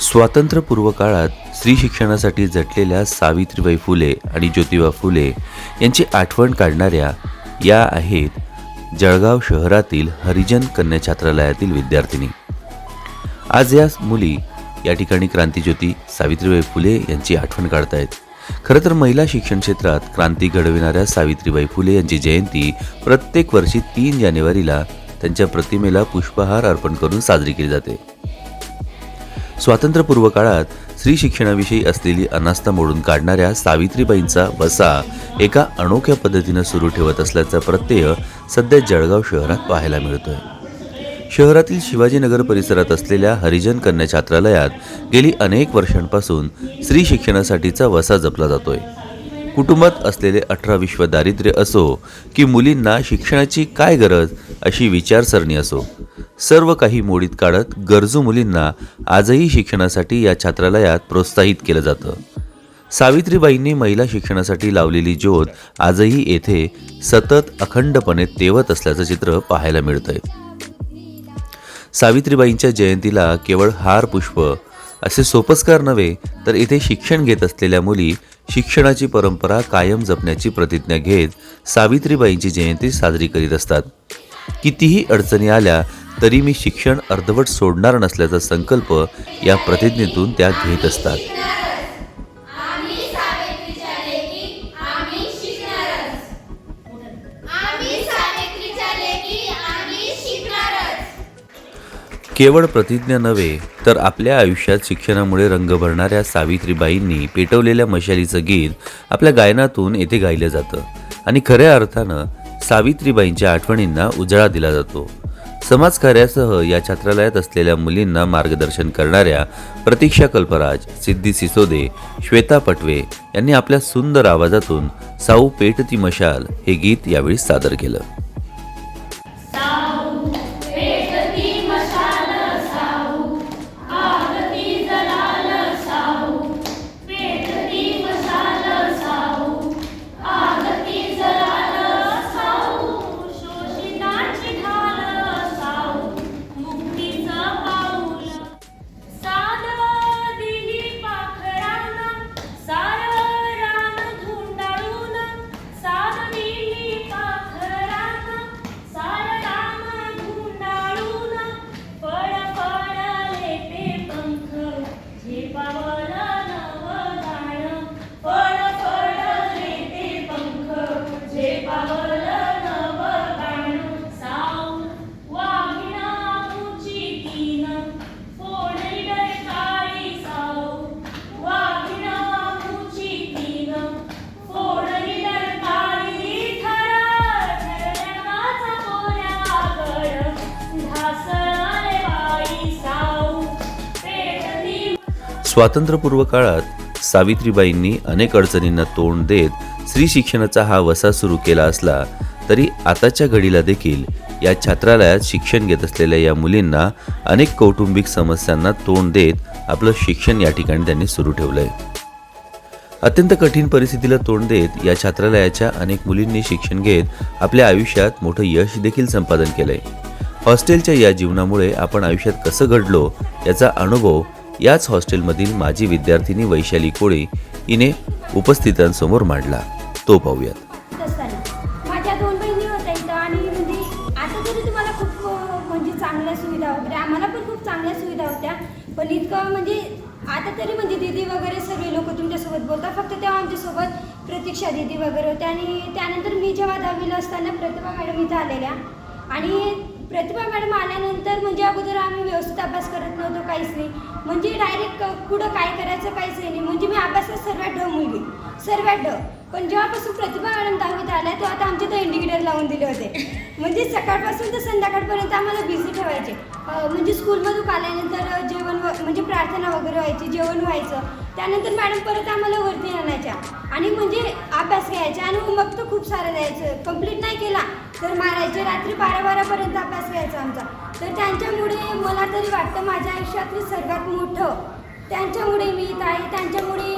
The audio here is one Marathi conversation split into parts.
स्वातंत्र्यपूर्व काळात स्त्री शिक्षणासाठी झटलेल्या सावित्रीबाई फुले आणि ज्योतिबा फुले यांची आठवण काढणाऱ्या या आहेत जळगाव शहरातील हरिजन कन्या छात्रालयातील विद्यार्थिनी. आज या मुली या ठिकाणी क्रांतीज्योती सावित्रीबाई फुले यांची आठवण काढतायत. खरं तर महिला शिक्षण क्षेत्रात क्रांती घडविणाऱ्या सावित्रीबाई फुले यांची जयंती प्रत्येक वर्षी तीन जानेवारीला त्यांच्या प्रतिमेला पुष्पहार अर्पण करून साजरी केली जाते. स्वातंत्र्यपूर्व काळात स्त्री शिक्षणाविषयी असलेली अनास्था मोडून काढणाऱ्या सावित्रीबाईंचा वसा एका अनोख्या पद्धतीनं सुरू ठेवत असल्याचा प्रत्यय सध्या जळगाव शहरात पाहायला मिळतोय. शहरातील शिवाजीनगर परिसरात असलेल्या हरिजन कन्या छात्रालयात गेली अनेक वर्षांपासून स्त्री शिक्षणासाठीचा वसा जपला जातोय. कुटुंबात असलेले अठरा विश्व दारिद्र्य असो की मुलींना शिक्षणाची काय गरज अशी विचारसरणी असो सर्व काही मोडीत काढत गरजू मुलींना आजही शिक्षणासाठी या छात्रालयात प्रोत्साहित केलं जातं. सावित्रीबाईंनी महिला शिक्षणासाठी लावलेली ज्योत आजही येथे सतत अखंडपणे तेवत असल्याचं चित्र पाहायला मिळतंय. सावित्रीबाईंच्या जयंतीला केवळ हार पुष्प असे सोपस्कार नव्हे तर इथे शिक्षण घेत असलेल्या मुली शिक्षणाची परंपरा कायम जपण्याची प्रतिज्ञा घेत सावित्रीबाईंची जयंती साजरी करीत असतात. कितीही अडचणी आल्या तरी मी शिक्षण अर्धवट सोडणार नसल्याचा संकल्प या प्रतिज्ञेतून त्या घेत असतात. केवळ प्रतिज्ञा नव्हे तर आपल्या आयुष्यात शिक्षणामुळे रंग भरणाऱ्या सावित्रीबाईंनी पेटवलेल्या मशालीचं गीत आपल्या गायनातून येथे गायलं जातं. आणि खऱ्या अर्थानं सावित्रीबाईंच्या आठवणींना उजाळा दिला जातो. समाजकार्यासह या छात्रालयात असलेल्या मुलींना मार्गदर्शन करणाऱ्या प्रतीक्षा कल्पराज सिद्धी सिसोदे श्वेता पटवे यांनी आपल्या सुंदर आवाजातून साऊ पेटती मशाल हे गीत यावेळी सादर केलं. स्वातंत्र्यपूर्व काळात सावित्रीबाईंनी अनेक अडचणींना तोंड देत स्त्री शिक्षणाचा हा वसा सुरू केला असला तरी आताच्या घडीला देखील या छात्रालयात शिक्षण घेत असलेल्या या मुलींना अनेक कौटुंबिक समस्यांना तोंड देत आपलं शिक्षण या ठिकाणी त्यांनी सुरू ठेवलंय. अत्यंत कठीण परिस्थितीला तोंड देत या छात्रालयाच्या अनेक मुलींनी शिक्षण घेत आपल्या आयुष्यात मोठं यश देखील संपादन केलंय. हॉस्टेलच्या या जीवनामुळे आपण आयुष्यात कसं घडलो याचा अनुभव याच हॉस्टेलमधील माजी विद्यार्थिनी वैशाली कोळे हिने उपस्थितांसमोर मांडला. तो पाहूयात. माझ्या दोन बहिणी होत्या इथं आणि म्हणजे आता तरी तुम्हाला खूप म्हणजे चांगल्या सुविधा वगैरे आम्हाला पण खूप चांगल्या सुविधा होत्या. पण इतकं म्हणजे आता तरी म्हणजे दीदी वगैरे सगळे लोक तुमच्यासोबत बोलतात. फक्त तेव्हा आमच्यासोबत प्रतीक्षा दीदी वगैरे होत्या. आणि त्यानंतर मी जेव्हा दहावीला असताना प्रतिभा मॅडम इथं आलेल्या. आणि प्रतिभा मॅडम आल्यानंतर म्हणजे अगोदर आम्ही व्यवस्थित अभ्यास करत नव्हतो काहीच नाही. म्हणजे डायरेक्ट पुढं काय करायचं काहीच नाही. म्हणजे मी अभ्यासात सर्वात ढ मुलगी. सर्वात ढ. पण जेव्हापासून प्रतिभा मॅडम दहावीत आल्या तेव्हा आता आमचे तर इंडिकेटर लावून दिले होते. म्हणजे सकाळपासून तर संध्याकाळपर्यंत आम्हाला बिझी ठेवायचे. म्हणजे स्कूलमधून आल्यानंतर जेवण व- म्हणजे प्रार्थना वगैरे व्हायची जेवण व्हायचं. त्यानंतर मॅडम परत आम्हाला वरती आणायच्या. आणि म्हणजे अभ्यास घ्यायचा आणि होमवर्क तर खूप सारं द्यायचं. कंप्लीट नाही केला तर मारायचे रात्री बारा बारापर्यंत अभ्यास घ्यायचा आमचा. तर त्यांच्यामुळे मला तरी वाटतं माझ्या आयुष्यातलं सर्वात मोठं. त्यांच्यामुळे मी इथं आहे. त्यांच्यामुळे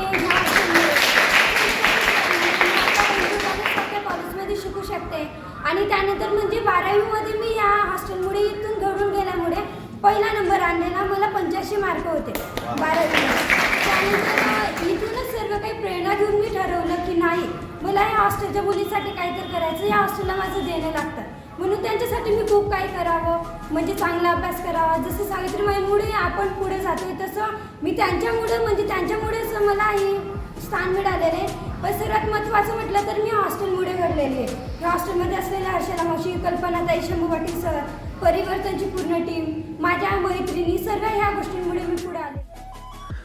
शिकू शकते. आणि त्यानंतर म्हणजे बारावीमध्ये मी या हॉस्टेलमुळे इथून घडून गेल्यामुळे पहिला नंबर आणलेला मला पंच्याऐंशी मार्क होते. बारावीमध्ये. त्यानंतर इथूनच सर्व काही प्रेरणा घेऊन मी ठरवलं की नाही मला या हॉस्टेलच्या मुलीसाठी काहीतरी करायचं या हॉस्टेलला माझं देणं लागतं. म्हणून त्यांच्यासाठी मी खूप काही करावं म्हणजे चांगला अभ्यास करावा. जसं सावित्रीबाईंमुळे आपण पुढे जातोय तसं मी त्यांच्यामुळे म्हणजे त्यांच्यामुळेच मला हे स्थान मिळालेलं आहे. पण सर्वात महत्त्वाचं म्हटलं तर मी हॉस्टेलमुळे घडलेली आहे. या हॉस्टेलमध्ये असलेल्या हर्षला मावशी कल्पनाताई शंभू पाटील सर परिवर्तनची पूर्ण टीम माझ्या मैत्रिणी सर्व ह्या गोष्टींमुळे मी पुढे आले.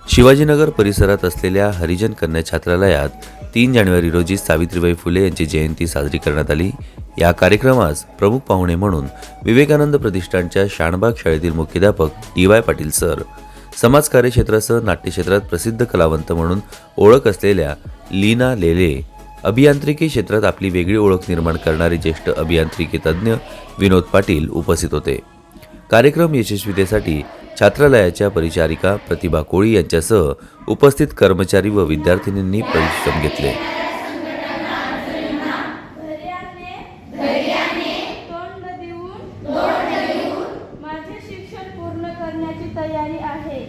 शिवाजीनगर परिसरात असलेल्या हरिजन कन्या छात्रालयात तीन जानेवारी रोजी सावित्रीबाई फुले यांची जयंती साजरी करण्यात आली. या कार्यक्रमास प्रमुख पाहुणे म्हणून विवेकानंद प्रतिष्ठानच्या शाणबाग शाळेतील मुख्याध्यापक डी वाय पाटील सर समाजकार्य क्षेत्रासह नाट्यक्षेत्रात प्रसिद्ध कलावंत म्हणून ओळख असलेल्या लीना लेले अभियांत्रिकी क्षेत्रात आपली वेगळी ओळख निर्माण करणारे ज्येष्ठ अभियांत्रिकी तज्ज्ञ विनोद पाटील उपस्थित होते. कार्यक्रम यशस्वीतेसाठी छात्रालयाच्या परिचारिका प्रतिभा कोळी यांच्यासह उपस्थित कर्मचारी व विद्यार्थिनींनी परिश्रम घेतले धैर्याने तोंड देऊन माझे शिक्षण पूर्ण करण्याची तयारी आहे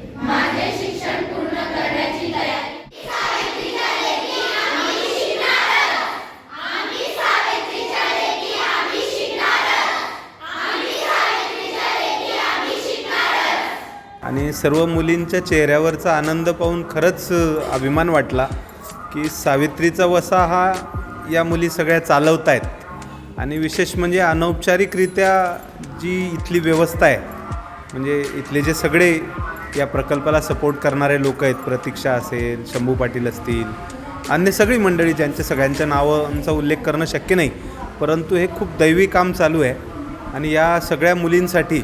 आणि सर्व मुलींच्या चेहऱ्यावरचा आनंद पाहून खरंच अभिमान वाटला की सावित्रीचा वसा हा या मुली सगळ्या चालवत आहेत आणि विशेष म्हणजे अनौपचारिकरित्या जी इथली व्यवस्था आहे म्हणजे इथले जे सगळे या प्रकल्पाला सपोर्ट करणारे लोक आहेत प्रतीक्षा असेल शंभू पाटील असतील अन्य सगळी मंडळी ज्यांच्या सगळ्यांच्या नावांचा उल्लेख करणं शक्य नाही परंतु हे खूप दैवी काम चालू आहे. आणि या सगळ्या मुलींसाठी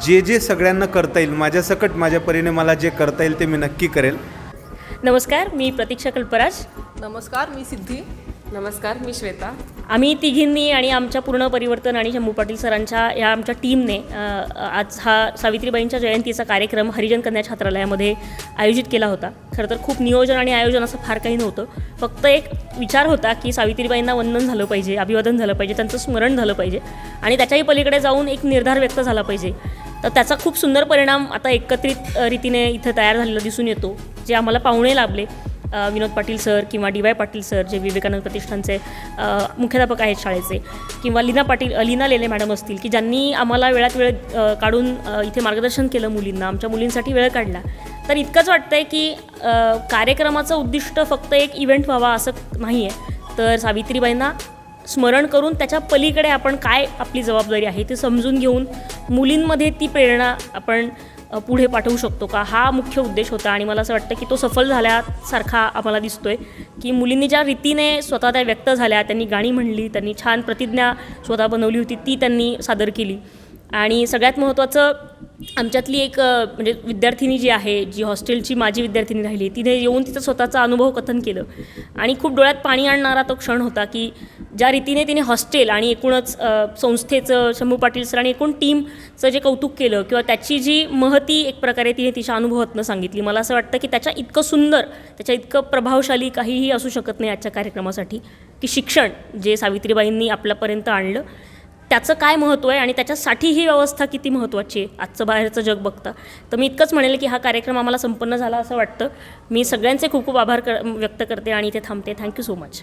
जे जे सगळ्यांना करता येईल माझ्या सकट माझ्या परीने मला जे करता येईल ते मी नक्की करेल. नमस्कार मी प्रतीक्षा कल्पराज. नमस्कार मी सिद्धी. नमस्कार मी श्वेता. आम्ही तिघींनी आणि आमच्या पूर्ण परिवर्तन आणि शंभू पाटील सरांच्या या आमच्या टीमने आज हा सावित्रीबाईंच्या जयंतीचा कार्यक्रम हरिजन कन्या छात्रालयामध्ये आयोजित केला होता. खरं तर खूप नियोजन आणि आयोजन असं फार काही नव्हतं. फक्त एक विचार होता की सावित्रीबाईंना वंदन झालं पाहिजे अभिवादन झालं पाहिजे त्यांचं स्मरण झालं पाहिजे आणि त्याच्याही पलीकडे जाऊन एक निर्धार व्यक्त झाला पाहिजे. तर त्याचा खूप सुंदर परिणाम आता एकत्रित रीतीने इथं तयार झालेला दिसून येतो जे आम्हाला पाहुणे लाभले. विनोद पाटील सर किंवा डी वाय पाटील सर जे विवेकानंद प्रतिष्ठानचे मुख्याध्यापक आहेत शाळेचे किंवा लीना पाटील लीना लेले मॅडम असतील की ज्यांनी आम्हाला वेळात वेळ काढून इथे मार्गदर्शन केलं मुलींना आमच्या मुलींसाठी वेळ काढला. तर इतकंच वाटतं आहे की कार्यक्रमाचं उद्दिष्ट फक्त एक इव्हेंट व्हावा असं नाही आहे तर सावित्रीबाईंना स्मरण करून त्याच्या पलीकडे आपण काय आपली जबाबदारी आहे ते समजून घेऊन मुलींमध्ये ती प्रेरणा आपण पुढे पाठवू शकतो का? हा मुख्य उद्देश होता आणि मला असं वाटतं की तो सफल झाल्यासारखा आम्हाला दिसतोय की मुलींनी ज्या रीतीने स्वतः त्या व्यक्त झाल्या त्यांनी गाणी म्हणली त्यांनी छान प्रतिज्ञा स्वतः बनवली होती ती त्यांनी सादर केली. आणि सगळ्यात महत्त्वाचं आमच्यातली एक म्हणजे विद्यार्थिनी जी आहे जी हॉस्टेलची माझी विद्यार्थिनी राहिली तिने येऊन तिचं स्वतःचा अनुभव कथन केलं. आणि खूप डोळ्यात पाणी आणणारा तो क्षण होता की ज्या रीतीने तिने हॉस्टेल आणि एकूणच संस्थेचं शंभू पाटील सर आणि एकूण टीमचं जे कौतुक केलं किंवा त्याची जी महती एक प्रकारे तिने तिच्या अनुभवातनं सांगितली मला असं वाटतं की त्याच्या इतकं सुंदर त्याच्या इतकं प्रभावशाली काहीही असू शकत नाही आजच्या कार्यक्रमासाठी की शिक्षण जे सावित्रीबाईंनी आपल्यापर्यंत आणलं त्याचं काय महत्त्व आहे आणि त्याच्यासाठी ही व्यवस्था किती महत्त्वाची आहे आजचं बाहेरचं जग बघता. तर मी इतकंच म्हणेल की हा कार्यक्रम आम्हाला संपन्न झाला असं वाटतं. मी सगळ्यांचे खूप खूप आभार कर व्यक्त करते आणि इथे थांबते. Thank you so much.